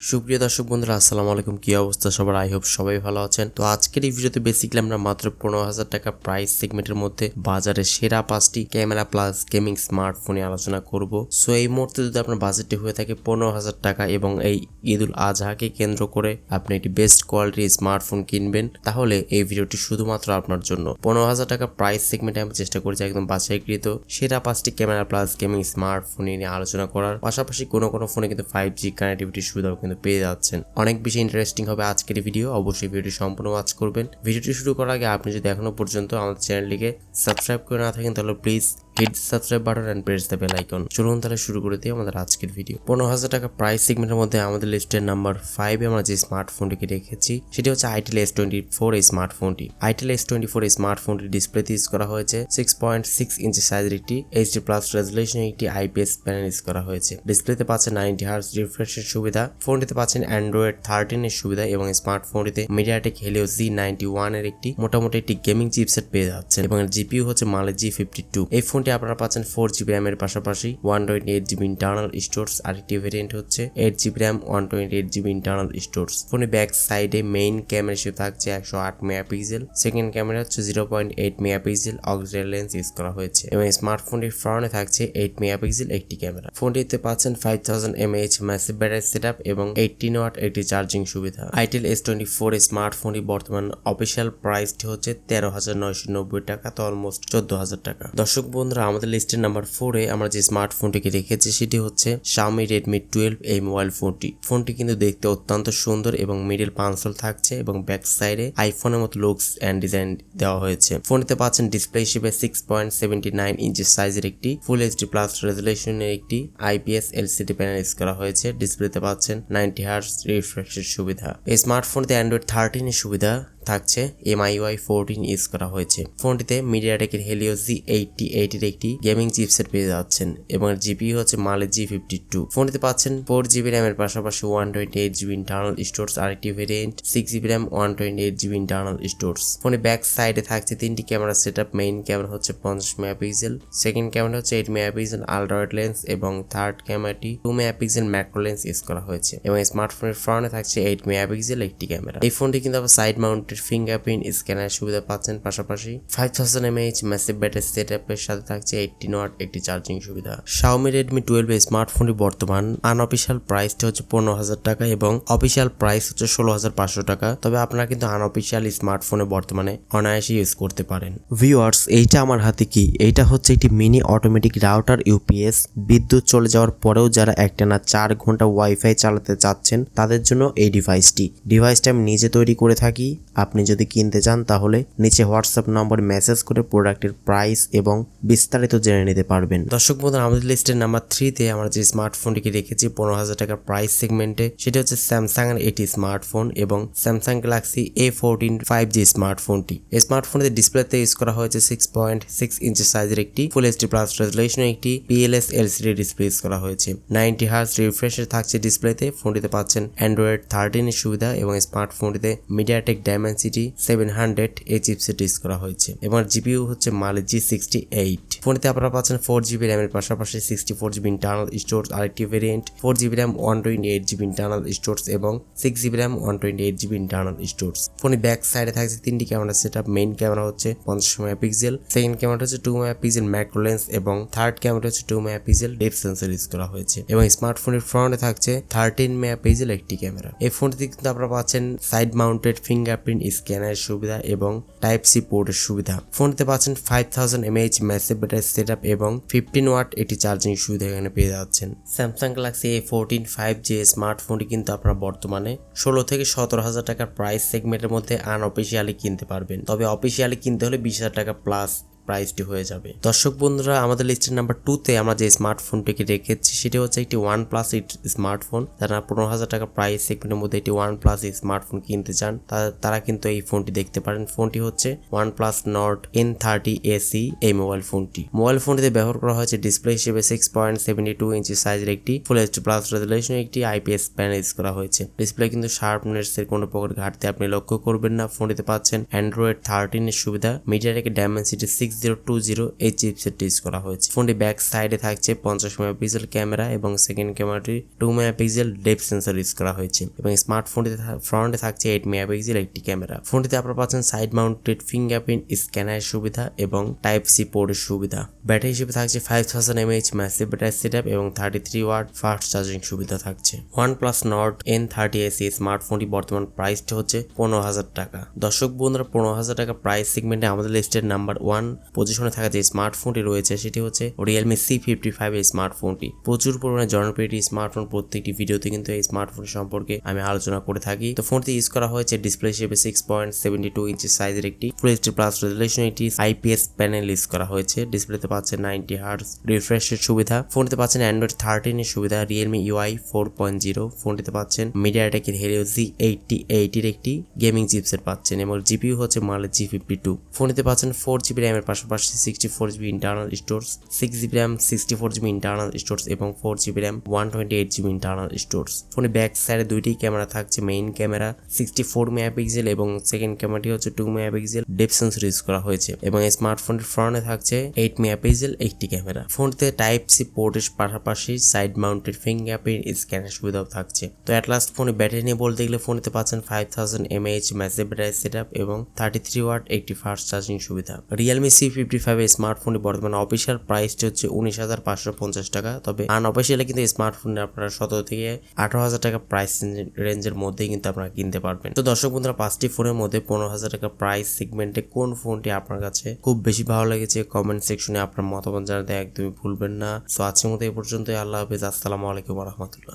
সুপ্রিয় দর্শক বন্ধুরা, আসসালামু আলাইকুম। কি অবস্থা সবার? আই হোপ সবাই ভালো আছেন। তো আজকের এই ভিডিওতে বেসিক্যালি আমরা মাত্র পনেরো হাজার টাকা প্রাইস সেগমেন্টের মধ্যে বাজারে সেরা পাঁচটি ক্যামেরা প্লাস গেমিং স্মার্টফোনে আলোচনা করব। সো এই মুহূর্তে যদি আপনার বাজেটটি হয়ে থাকে পনেরো হাজার টাকা এবং এই ঈদুল আজহাকে কেন্দ্র করে আপনি একটি বেস্ট কোয়ালিটির স্মার্টফোন কিনবেন, তাহলে এই ভিডিওটি শুধুমাত্র আপনার জন্য। পনেরো হাজার টাকা প্রাইস সেগমেন্টে আমি চেষ্টা করেছি একদম বাছাইকৃত সেরা পাঁচটি ক্যামেরা প্লাস গেমিং স্মার্টফোন নিয়ে আলোচনা করার। পাশাপাশি কোনো কোনো ফোনে কিন্তু ফাইভ জি কানেক্টিভিটির সুবিধাও কিন্তু পেয়ে যাচ্ছেন। অনেক বেশি ইন্টারেস্টিং হবে আজকের ভিডিও অবশ্যই ভিডিওটি সম্পূর্ণ ওয়াচ করবেন। ভিডিওটি শুরু করার আগে আপনি যদি এখনও পর্যন্ত আমাদের চ্যানেলটিকে সাবস্ক্রাইব করে না থাকেন, তাহলে please hit subscribe button and press the bell icon চলুন তাহলে শুরু করে দিই আমাদের আজকের ভিডিও পনেরো হাজার টাকা প্রাইস সেগমেন্টের মধ্যে আমাদের লিস্টের নাম্বার ফাইভে আমরা যে স্মার্টফোনটিকে রেখেছি, সেটি হচ্ছে আইটেল এস টোয়েন্টি ফোর এই স্মার্টফোনটি আইটেল এস টোয়েন্টি ফোর এই স্মার্টফোনটি ডিসপ্লেতে ইউজ করা হয়েছে সিক্স পয়েন্ট সিক্স ইঞ্চি সাইজের একটি এইচডি প্লাস রেজলিউশন একটি আইপিএস প্যানেল ইউজ করা হয়েছে। ডিসপ্লেতে পাচ্ছেন নাইনটি হার্স রিফ্রেশের সুবিধা ফোনটিতে পাচ্ছেন অ্যান্ড্রয়েড থার্টিন এর সুবিধা এবং স্মার্টফোনটিতে মিডিয়াটেক হেলিও জি নাইনটি ওয়ানের একটি মোটামুটি একটি গেমিং চিপসেট পেয়ে যাচ্ছেন এবং জিপিউ হচ্ছে মালে জি ফিফটি টু এই ফোনটি আপনারা পাচ্ছেন ফোর জিবি র্যাম এর পাশাপাশি one twenty eight GB internal storage আরেকটি ভেরিয়েন্ট হচ্ছে eight GB RAM one twenty eight GB internal storage ফোনে ব্যাক সাইডে মেইন ক্যামেরা হিসেবে থাকছে একশো আট মেগাপিক্সেল। সেকেন্ড ক্যামেরা হচ্ছে zero point eight megapixel auxiliary lens use করা হয়েছে। এবং স্মার্টফোনটির ফ্রন্টে থাকছে এইট মেগাপিক্সেল একটি ক্যামেরা ফোনটিতে পাচ্ছেন five thousand mAh massive battery set up এবং এইটিন ওয়াট একটি চার্জিং সুবিধা। আইটেল এস টোয়েন্টি ফোর স্মার্টফোনটি বর্তমান অফিসিয়াল প্রাইসটি হচ্ছে তেরো হাজার নয়শো নব্বই টাকা, তো অলমোস্ট চোদ্দ হাজার টাকা। দর্শক বন্ধুরা আমাদের লিস্টের নাম্বার ফোরে আমরা যে স্মার্টফোনটিকে রেখেছি, সেটি হচ্ছে Xiaomi রেডমি টুয়েলভ এই মোবাইল ফোনটি ফোনটি কিন্তু দেখতে অত্যন্ত সুন্দর এবং মিডিল পাঁচল থাকছে এবং ব্যাক সাইডে আইফোনের মতো লুকস অ্যান্ড ডিজাইন দেওয়া হয়েছে। ফোনটিতে পাচ্ছেন ডিসপ্লে হিসেবে সিক্স পয়েন্ট সেভেন্টি নাইন ইঞ্চি সাইজের একটি ফুল এইচডি প্লাস রেজুলেশনের একটি আইপিএস এলসিডি প্যানেল ইউজ করা হয়েছে। ডিসপ্লেতে পাচ্ছেন নাইনটি হার্স রিফ্রেশের সুবিধা। এই স্মার্টফোনটিতে অ্যান্ড্রয়েড থার্টিনের সুবিধা। থাকছে এমআইওয়াই ফোরটিন ইউজ করা হয়েছে। ফোনটিতে মিডিয়াটেকের হেলিও জি এইটটি এইটির একটি গেমিং চিপসেট পেয়ে যাচ্ছেন এবং জিপি হচ্ছে মালে জি ফিফটি টু ফোনটিতে পাচ্ছেন ফোর জিবি র্যামের পাশাপাশি one twenty eight GB internal storage আরেকটি variant six GB RAM one twenty eight GB internal storage ফোনে ব্যাক সাইডে থাকছে তিনটি camera set up main camera হচ্ছে পঞ্চাশ মেগাপিক্সেল সেকেন্ড ক্যামেরা হচ্ছে এইট মেগাপিক্সেল আলট্রাওয়েড লেন্স এবং থার্ড ক্যামেরাটি two megapixel macro lens use করা হয়েছে এবং স্মার্টফোনের ফ্রন্টে থাকছে এইট মেগাপিক্সেল একটি ক্যামেরা এই ফোনটি কিন্তু আবার সাইড মাউন্টেড ফিঙ্গারপ্রিন্ট স্ক্যানার সুবিধা পাচ্ছেন পাশাপাশি five thousand M A H massive battery set আপের সাথে থাকছে এইটটিন ওয়াট একটি চার্জিং সুবিধা। Xiaomi রেডমি টুয়েলভ স্মার্টফোনটি বর্তমান। আনঅফিসিয়াল প্রাইসটি হচ্ছে পনেরো হাজার টাকা এবং অফিসিয়াল প্রাইস হচ্ছে ষোলো হাজার পাঁচশো টাকা। তবে আপনারা কিন্তু আনঅফিসিয়াল স্মার্টফোনে বর্তমানে অনায়াসে ইউজ করতে পারেন। ভিউয়ার্স এইটা আমার হাতে কি? এইটা হচ্ছে একটি মিনি অটোমেটিক রাউটার ইউপিএস বিদ্যুৎ চলে যাওয়ার পরেও যারা একটানা চার ঘণ্টা ওয়াইফাই চালাতে চাচ্ছেন, তাদের জন্য এই ডিভাইসটি ডিভাইসটা আমি নিজে তৈরি করে থাকি। আপনি যদি কিনতে চান, তাহলে নিচে হোয়াটসঅ্যাপ নম্বরে মেসেজ করে প্রোডাক্টের প্রাইস এবং বিস্তারিত জেনে নিতে পারবেন। দর্শক বন্ধুরা, আমাদের লিস্টের নাম্বার থ্রিতে আমরা যে স্মার্টফোনটিকে রেখেছি পনেরো হাজার টাকার প্রাইস সেগমেন্টে সেটি হচ্ছে স্যামসাং এর এটি স্মার্টফোন এবং Samsung Galaxy A fourteen five G স্মার্টফোনটি এই স্মার্টফোনের ডিসপ্লেতে ইউজ করা হয়েছে সিক্স পয়েন্ট সিক্স ইঞ্চি সাইজের একটি ফুল এইচডি প্লাস রেজুলেশনের একটি পিএলএস এলসিডি ডিসপ্লে ইউজ করা হয়েছে। নাইনটি হার্স রিফ্রেশের থাকছে ডিসপ্লেতে ফোনটিতে পাচ্ছেন অ্যান্ড্রয়েড থার্টিনের সুবিধা এবং স্মার্টফোনটিতে মিডিয়াটেক ডায়মেন্সিটি সেভেন হান্ড্রেড এই চিপসেট ইউজ করা হয়েছে। এবং জিপিইউ হচ্ছে মালে জি সিক্সটি এইট ফোনটিতে আপনারা পাচ্ছেন ফোর জিবি র্যামের পাশাপাশি sixty four GB internal storage আরেকটি variant four GB RAM one twenty eight GB internal storage এবং six GB RAM one twenty eight GB internal storage ফোনের ব্যাক সাইডে থাকছে তিনটি camera set up main camera হচ্ছে পঞ্চাশ মেগাপিক্সেল সেকেন্ড ক্যামেরা হচ্ছে two megapixel macro lens এবং third camera হচ্ছে two megapixel depth sensor use করা হয়েছে। এবং স্মার্টফোনের ফ্রন্টে থাকছে থার্টিন মেগাপিক্সেল একটি ক্যামেরা এই ফোনটিতে কিন্তু আপনারা পাচ্ছেন সাইড মাউন্টেড ফিঙ্গারপ্রিন্ট স্ক্যানারের সুবিধা এবং টাইপ সি পোর্টের সুবিধা। ফোনটিতে পাচ্ছেন five thousand mAh massive battery setup এবং ফিফটিন ওয়াট এটি চার্জিং সুবিধা এখানে পেয়ে যাচ্ছেন। Samsung Galaxy A fourteen five G স্মার্টফোনটি কিন্তু আপনারা বর্তমানে ষোলো থেকে সতেরো হাজার টাকার প্রাইস সেগমেন্টের মধ্যে আনঅফিসিয়ালি কিনতে পারবেন। তবে অফিসিয়ালি কিনতে হলে বিশ হাজার টাকা প্লাস প্রাইসটি হয়ে যাবে। দর্শক বন্ধুরা, আমাদের লিস্টের নাম্বার টুতে আমরা যে স্মার্টফোনটিকে রেখেছি, সেটি হচ্ছে একটি ওয়ান প্লাস স্মার্টফোন যারা পনেরো হাজার টাকা প্রাইস সেগমেন্টের মধ্যে একটি ওয়ান প্লাস স্মার্টফোন কিনতে চান তারা কিন্তু এই ফোনটি দেখতে পারেন। ফোনটি হচ্ছে OnePlus Nord N thirty SE এই মোবাইল ফোনটি মোবাইল ফোনটিতে ব্যবহার করা হয়েছে ডিসপ্লে হিসেবে সিক্স পয়েন্ট সেভেন্টি টু ইঞ্চি সাইজের একটি ফুল এইচডি প্লাস রেজুলেশন একটি আইপিএস প্যানেল ইউজ করা হয়েছে। ডিসপ্লে কিন্তু শার্পনেস এর কোনো প্রকার ঘাটতি আপনি লক্ষ্য করবেন না। ফোনটিতে পাচ্ছেন অ্যান্ড্রয়েড থার্টিন এর সুবিধা। MediaTek Dimensity six zero two zero এই চিপসেটটি ইউজ করা হয়েছে। ফোনটি ব্যাক সাইডে থাকছে, পঞ্চাশ মেগাপিক্সেল ক্যামেরা এবং সেকেন্ড ক্যামেরাটি two megapixel depth sensor use করা হয়েছে। এবং স্মার্টফোনটিতে ফ্রন্টে থাকছে এইট মেগাপিক্সেল একটি ক্যামেরা ফোনটিতে আপনারা পাচ্ছেন সাইড মাউন্টেড ফিঙ্গারপ্রিন্ট স্ক্যানারের সুবিধা এবং টাইপ সি পোর্টের সুবিধা। ব্যাটারি হিসেবে থাকছে five thousand mAh massive battery set এবং thirty three watt fast charging সুবিধা থাকছে। OnePlus Nord N thirty SE স্মার্টফোনটি বর্তমান প্রাইসটা হচ্ছে পনেরো হাজার টাকা। দর্শক বন্ধুরা, পনেরো হাজার টাকা প্রাইস সেগমেন্টে আমাদের লিস্টের নাম্বার ওয়ান পজিশনে থাকা যে স্মার্টফোনটি রয়েছে, সেটি হচ্ছে রিয়েলমি সি ফিফটি ফাইভ এই স্মার্টফোনটি প্রচুর পরিমাণে জনপ্রিয় স্মার্টফোন প্রত্যেকটি ভিডিওতে কিন্তু এই স্মার্টফোন সম্পর্কে আমি আলোচনা করে থাকি। তো ফোনটি ইউজ করা হয়েছে ডিসপ্লে হিসেবে সিক্স পয়েন্ট সেভেন্টি টু ইঞ্চি সাইজের একটি। ফুল এইচডি প্লাস রেজলিউশন একটি আইপিএস প্যানেল ইউজ করা হয়েছে। ডিসপ্লেতে পাচ্ছেন নাইনটি হার্টস রিফ্রেশের সুবিধা। ফোনটিতে পাচ্ছেন অ্যান্ড্রয়েড থার্টিনের সুবিধা Realme UI four point zero ফোনটিতে পাচ্ছেন মিডিয়াটেকের হেলিও জি এইটটি এইটির একটি গেমিং চিপসেট পাচ্ছেন এবং জিপিইউ হচ্ছে মালের জি ফিফটি টু ফোনটিতে পাচ্ছেন ফোর জিবি র্যামের পাশাপাশি sixty four GB internal storage six GB RAM sixty four GB internal storage এবং four GB RAM one twenty eight GB internal storage ফোনে ব্যাক সাইডে দুইটি ক্যামেরা থাকছে main camera sixty four megapixel এবং second ক্যামেরাটি হচ্ছে two megapixel depth sensor use করা হয়েছে এবং এই স্মার্টফোনটির ফ্রন্টে থাকছে এইট মেগাপিক্সেল একটি ক্যামেরা ফোনটিতে টাইপ সি পোর্টের পাশাপাশি সাইড মাউন্টেড ফিঙ্গারপ্রিন্ট স্ক্যানের সুবিধাও থাকছে। তো অ্যাট লাস্ট ফোনে ব্যাটারি নিয়ে বলতে গেলে ফোনেতে পাচ্ছেন five thousand mAh massive battery set এবং থার্টি থ্রি ওয়াট একটি ফাস্ট চার্জিং সুবিধা। রিয়েলমি সি ফিফটি ফাইভ স্মার্টফোনটি বর্তমানে অফিসিয়াল প্রাইসটি হচ্ছে উনিশ হাজার পাঁচশো পঞ্চাশ টাকা। তবে আনঅফিসিয়ালি কিন্তু এই স্মার্টফোনটি আপনারা সতেরো থেকে আঠারো হাজার টাকা প্রাইস রেঞ্জের মধ্যেই কিন্তু আপনারা কিনতে পারবেন। তো দর্শক বন্ধুরা, পাঁচটি ফোনের মধ্যে পনেরো হাজার টাকা প্রাইস সেগমেন্টে কোন ফোনটি আপনার কাছে খুব বেশি ভালো লেগেছে কমেন্ট সেকশনে আপনার মতামত জানাতে একদমই ভুলবেন না। সো আজকের মতো এই পর্যন্তই। আল্লাহ হাফিজ। আসসালামু আলাইকুম রহমতুল্লাহ।